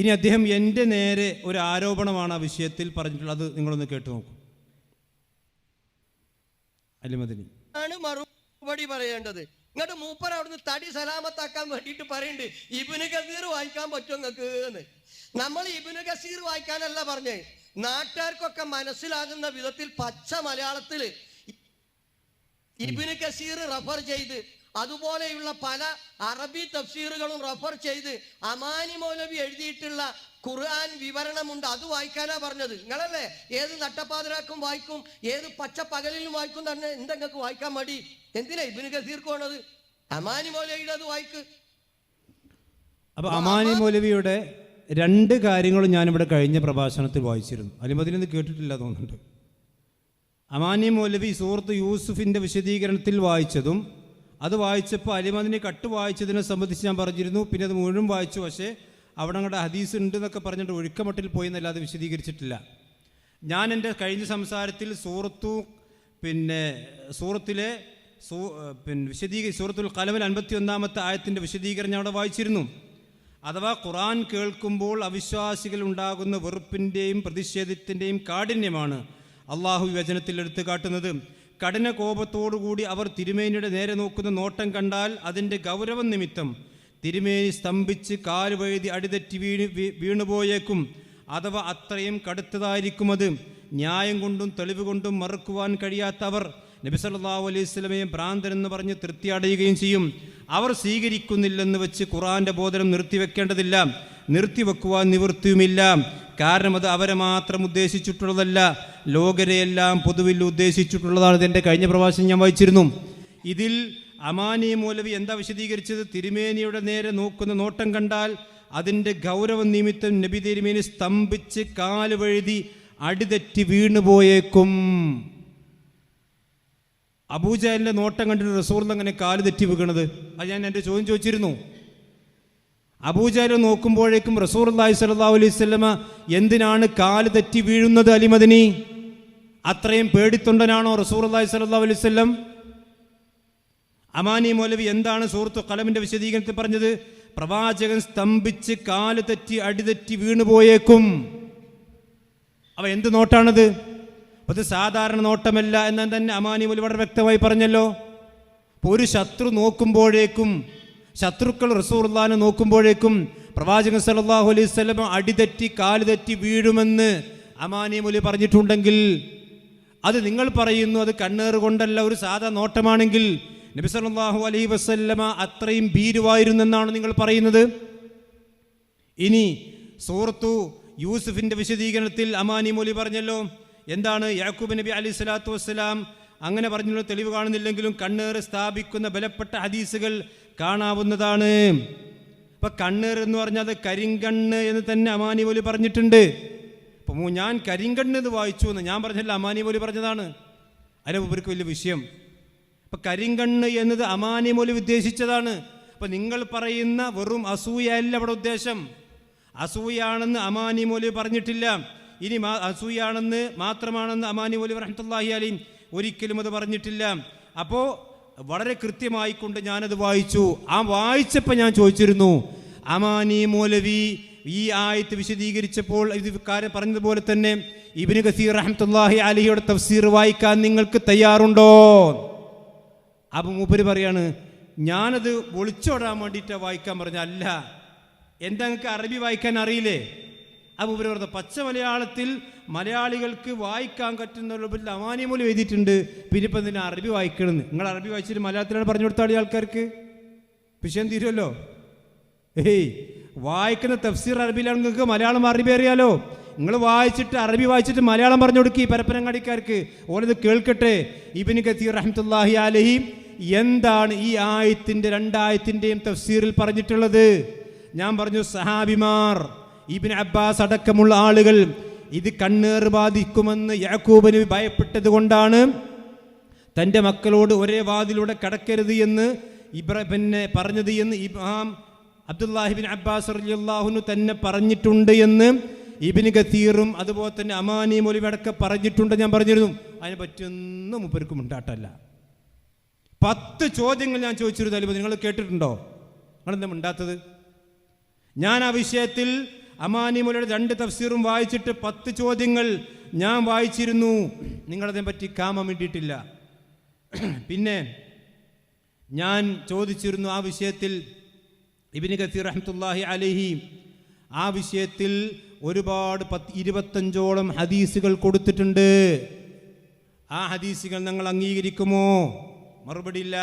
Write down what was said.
ഇനി അദ്ദേഹം എന്റെ നേരെ ഒരു ആരോപണമാണ് ആ വിഷയത്തിൽ പറഞ്ഞിട്ടുള്ളത്. അത് നിങ്ങളൊന്ന് കേട്ടു നോക്കൂ. അലിമദിനി. ആണ് മറുപടി പറയേണ്ടത്. ഇങ്ങോട്ട് മൂപ്പർ അവിടുന്ന് തടി സലാമത്താക്കാൻ വേണ്ടിയിട്ട് പറയുന്നുണ്ട് ഇബിന് ഗസീർ വായിക്കാൻ പറ്റും നിങ്ങൾക്ക് എന്ന്. നമ്മൾ ഇബിന് ഗസീർ വായിക്കാനല്ല പറഞ്ഞേ. നാട്ടുകാർക്കൊക്കെ മനസ്സിലാകുന്ന വിധത്തിൽ പച്ച മലയാളത്തിൽ ഇബിന് ഗസീർ റഫർ ചെയ്ത് അതുപോലെയുള്ള പല അറബി തഫ്സീറുകളും റഫർ ചെയ്ത് അമാനി മൗലവി എഴുതിയിട്ടുള്ള ഖുർആൻ വിവരണമുണ്ട്. അത് വായിക്കാനാ പറഞ്ഞത്. നിങ്ങളല്ലേ? ഏത് നട്ടപ്പാതിരാക്കും വായിക്കും ഏത് പച്ച പകലിലും വായിക്കും തന്നെ എന്താ നിങ്ങൾക്ക് വായിക്കാൻ മടി? എന്തിനാ ഇബിന് കസീർക്ക് പോണത് അമാനി മൗലവിയുടെ അത് വായിക്ക്. അപ്പൊ അമാനി മൗലവിയുടെ രണ്ട് കാര്യങ്ങളും ഞാനിവിടെ കഴിഞ്ഞ പ്രഭാഷണത്തിൽ വായിച്ചിരുന്നു. അലിമദിനൊന്ന് കേട്ടിട്ടില്ല തോന്നുന്നുണ്ട്. അമാനി മൗലവി സുഹൃത്ത് യൂസുഫിന്റെ വിശദീകരണത്തിൽ വായിച്ചതും അത് വായിച്ചപ്പോൾ അലിമദിനെ കട്ട് വായിച്ചതിനെ സംബന്ധിച്ച് ഞാൻ പറഞ്ഞിരുന്നു. പിന്നെ അത് മുഴുവൻ വായിച്ചു. പക്ഷേ അവിടെ അങ്ങോട്ട് ഹദീസ് ഉണ്ട് എന്നൊക്കെ പറഞ്ഞിട്ട് ഒഴുക്കമട്ടിൽ പോയി എന്നല്ലാതെ വിശദീകരിച്ചിട്ടില്ല. ഞാൻ എന്റെ കഴിഞ്ഞ സംസാരത്തിൽ സൂറത്തു പിന്നെ സൂറത്തിലെ സൂ പിന്നെ വിശദീകരി സൂറത്തുൽ കലവൽ അൻപത്തി ഒന്നാമത്തെ ആയത്തിന്റെ വിശദീകരണം ഞാൻ അവിടെ വായിച്ചിരുന്നു. അഥവാ ഖുറാൻ കേൾക്കുമ്പോൾ അവിശ്വാസികൾ ഉണ്ടാകുന്ന വെറുപ്പിന്റെയും പ്രതിഷേധത്തിന്റെയും കാഠിന്യമാണ് അള്ളാഹു വിവചനത്തിൽ എടുത്തു കാട്ടുന്നത്. കഠിന കോപത്തോടുകൂടി അവർ തിരുമേനിയുടെ നേരെ നോക്കുന്ന നോട്ടം കണ്ടാൽ അതിന്റെ ഗൗരവം നിമിത്തം തിരുമേനി സ്തംഭിച്ച് കാൽ വഴുതി അടിതെറ്റി വീണ് വീണുപോയേക്കും. അഥവാ അത്രയും കടുത്തതായിരിക്കും അത്. ന്യായം കൊണ്ടും തെളിവ് കൊണ്ടും മറുക്കുവാൻ കഴിയാത്തവർ നബി സല്ലല്ലാഹു അലൈഹി സ്വലമയെ ഭ്രാന്തൻ എന്ന് പറഞ്ഞ് തൃപ്തിയടയുകയും ചെയ്യും. അവർ സ്വീകരിക്കുന്നില്ലെന്ന് വെച്ച് ഖുറാന്റെ ബോധനം നിർത്തിവെക്കേണ്ടതില്ല. നിർത്തിവെക്കുവാൻ നിവൃത്തിയുമില്ല. കാരണം അത് അവരെ മാത്രം ഉദ്ദേശിച്ചിട്ടുള്ളതല്ല. ലോകരെയെല്ലാം പൊതുവിൽ ഉദ്ദേശിച്ചിട്ടുള്ളതാണ് ഇതെന്റെ കഴിഞ്ഞ പ്രഭാഷണം ഞാൻ വായിച്ചിരുന്നു. ഇതിൽ അമാനി മൂലവി എന്താ വിശദീകരിച്ചത്? തിരുമേനിയുടെ നേരെ നോക്കുന്ന നോട്ടം കണ്ടാൽ അതിന്റെ ഗൗരവ നിമിത്തം നബി തിരുമേനി സ്തംഭിച്ച് കാൽ വഴുതി അടിതെറ്റി വീണുപോയേക്കും. അബൂജാലിന്റെ നോട്ടം കണ്ടിട്ട് റസൂറിൽ അങ്ങനെ കാൽ തെറ്റി വീണത്? അത് ഞാൻ എന്റെ ചോദ്യം ചോദിച്ചിരുന്നു. അബൂജാൽ നോക്കുമ്പോഴേക്കും റസൂർ അള്ളാഹി സ്വല്ലല്ലാഹു അലൈഹി എന്തിനാണ് കാൽ തെറ്റി വീഴുന്നത് അലിമദിനി അത്രയും പേടിത്തൊണ്ടനാണോ റസൂർ അള്ളാഹി സ്വല്ലല്ലാഹു അലൈഹി അമാനി മൗലവി എന്താണ് സുഹൃത്തു കലമിന്റെ വിശദീകരണത്തിൽ പറഞ്ഞത്? പ്രവാചകൻ സ്തംഭിച്ച് കാൽ തെറ്റി അടിതെറ്റി വീണുപോയേക്കും അവ എന്ത് നോട്ടാണത്? അത് സാധാരണ നോട്ടമല്ല എന്ന് തന്നെ അമാനി മൗലവി വളരെ വ്യക്തമായി പറഞ്ഞല്ലോ. ഒരു ശത്രു നോക്കുമ്പോഴേക്കും ശത്രുക്കൾ റസൂർലാനെ നോക്കുമ്പോഴേക്കും പ്രവാചകൻ സല്ലല്ലാഹു അലൈഹി വസല്ലം അടിതെറ്റി കാൽ തെറ്റി വീഴുമെന്ന് അമാനിയമൊലി പറഞ്ഞിട്ടുണ്ടെങ്കിൽ അത് നിങ്ങൾ പറയുന്നു അത് കണ്ണേറ് കൊണ്ടല്ല ഒരു സാധാ നോട്ടമാണെങ്കിൽ നബി സല്ലല്ലാഹു അലൈഹി വസല്ലമ അത്രയും ഭീരുവായിരുന്നെന്നാണ് നിങ്ങൾ പറയുന്നത്? ഇനി സൂറത്തു യൂസുഫിന്റെ വിശദീകരണത്തിൽ അമാനി മൊലി പറഞ്ഞല്ലോ എന്താണ് യാക്കൂബ് നബി അലി സ്വലാത്തു വസ്സലാം അങ്ങനെ പറഞ്ഞുള്ള തെളിവ് കാണുന്നില്ലെങ്കിലും കണ്ണേറ് സ്ഥാപിക്കുന്ന ബലപ്പെട്ട ഹദീസുകൾ കാണാവുന്നതാണ്. ഇപ്പൊ കണ്ണീർ എന്ന് പറഞ്ഞാൽ അത് കരിങ്കണ്ണ് എന്ന് തന്നെ അമാനി പോലി പറഞ്ഞിട്ടുണ്ട്. അപ്പൊ ഞാൻ കരിങ്കണ്ണ് എന്ന് വായിച്ചു എന്ന് ഞാൻ പറഞ്ഞല്ല അമാനി പോലി പറഞ്ഞതാണ്. അതിന് ഇവർക്ക് വലിയ വിഷയം. അപ്പൊ കരിങ്കണ്ണ് എന്നത് അമാനി മൗലി ഉദ്ദേശിച്ചതാണ്. അപ്പൊ നിങ്ങൾ പറയുന്ന വെറും അസൂയല്ല അവിടെ ഉദ്ദേശം. അസൂയാണെന്ന് അമാനി മോലി പറഞ്ഞിട്ടില്ല. ഇനി മാ- അസൂയാണെന്ന് മാത്രമാണെന്ന് അമാനി മോലി പറഞ്ഞിട്ടുള്ള ഒരിക്കലും അത് പറഞ്ഞിട്ടില്ല. അപ്പോൾ വളരെ കൃത്യമായിക്കൊണ്ട് ഞാനത് വായിച്ചു. ആ വായിച്ചപ്പോൾ ഞാൻ ചോദിച്ചിരുന്നു അമാനി മോലവി ഈ ആയത്ത് വിശദീകരിച്ചപ്പോൾ ഇത് കാര്യം പറഞ്ഞതുപോലെ തന്നെ ഇബിന് ഖസീർ റഹ്മത്തുള്ളാഹി അലിയുടെ തഫ്സീർ വായിക്കാൻ നിങ്ങൾക്ക് തയ്യാറുണ്ടോ? അപ്പം മൂപ്പര് പറയാണ് ഞാനത് ഒളിച്ചോടാൻ വേണ്ടിയിട്ടാണ് വായിക്കാൻ പറഞ്ഞ അല്ല. എന്താ നിങ്ങൾക്ക് അറബി വായിക്കാൻ അറിയില്ലേ? അപ്പം മൂപ്പര് പറഞ്ഞ പച്ച മലയാളത്തിൽ മലയാളികൾക്ക് വായിക്കാൻ പറ്റുന്ന അമാനിമൂലം എഴുതിയിട്ടുണ്ട്. പിന്നെ ഇപ്പം എന്തിനാ അറബി വായിക്കണമെന്ന് നിങ്ങൾ അറബി വായിച്ചിട്ട് മലയാളത്തിലാണ് പറഞ്ഞു കൊടുത്താൽ ആൾക്കാർക്ക് വിഷയം തീരുമല്ലോ ഏയ് വായിക്കുന്ന തഫ്സീർ അറബിയിലാണ് നിങ്ങൾക്ക് മലയാളം അറബി അറിയാലോ? നിങ്ങൾ വായിച്ചിട്ട് അറബി വായിച്ചിട്ട് മലയാളം പറഞ്ഞു കൊടുക്കി പരപ്പനങ്ങാടിക്കാർക്ക്. ഓരോ കേൾക്കട്ടെ. ഇബിന് കത്തീർ റഹ്മത്തുല്ലാഹി അലഹി എന്താണ് ഈ ആയത്തിന്റെ രണ്ടായത്തിന്റെയും തഫ്സീറിൽ പറഞ്ഞിട്ടുള്ളത്? ഞാൻ പറഞ്ഞു സഹാബിമാർ ഇബിൻ അബ്ബാസ് അടക്കമുള്ള ആളുകൾ ഇത് കണ്ണേർ ബാധിക്കുമെന്ന് യാക്കൂബന് ഭയപ്പെട്ടത് കൊണ്ടാണ് തന്റെ മക്കളോട് ഒരേ വാതിലൂടെ കടക്കരുത് എന്ന് ഇബ്ര പറഞ്ഞത് എന്ന് ഇമാം അബ്ദുല്ലാഹിബിൻ അബ്ബാസ് റളിയല്ലാഹുനു തന്നെ പറഞ്ഞിട്ടുണ്ട് എന്ന് ഇബിന് ഗത്തീറും അതുപോലെ തന്നെ അമാനി മൊലിവടക്കം പറഞ്ഞിട്ടുണ്ട് ഞാൻ പറഞ്ഞിരുന്നു. അതിനെ പറ്റിയൊന്നും മുപ്പർക്കും ഉണ്ടാട്ടല്ല പത്ത് ചോദ്യങ്ങൾ ഞാൻ ചോദിച്ചിരുന്നു അലിബ് നിങ്ങൾ കേട്ടിട്ടുണ്ടോ? നിങ്ങളെന്താ ഉണ്ടാത്തത് ഞാൻ ആ വിഷയത്തിൽ അമാനിമുലയുടെ രണ്ട് തഫ്സീറും വായിച്ചിട്ട് പത്ത് ചോദ്യങ്ങൾ ഞാൻ വായിച്ചിരുന്നു. നിങ്ങളതിനെ പറ്റി കാമം ഇട്ടിട്ടില്ല. പിന്നെ ഞാൻ ചോദിച്ചിരുന്നു ആ വിഷയത്തിൽ ഇബിന് കസീർ റഹ്മത്തുല്ലാഹി അലഹി ആ വിഷയത്തിൽ ഒരുപാട് പത്ത് ഇരുപത്തഞ്ചോളം ഹദീസുകൾ കൊടുത്തിട്ടുണ്ട്. ആ ഹദീസുകൾ നിങ്ങൾ അംഗീകരിക്കുമോ? മറുപടി ഇല്ല.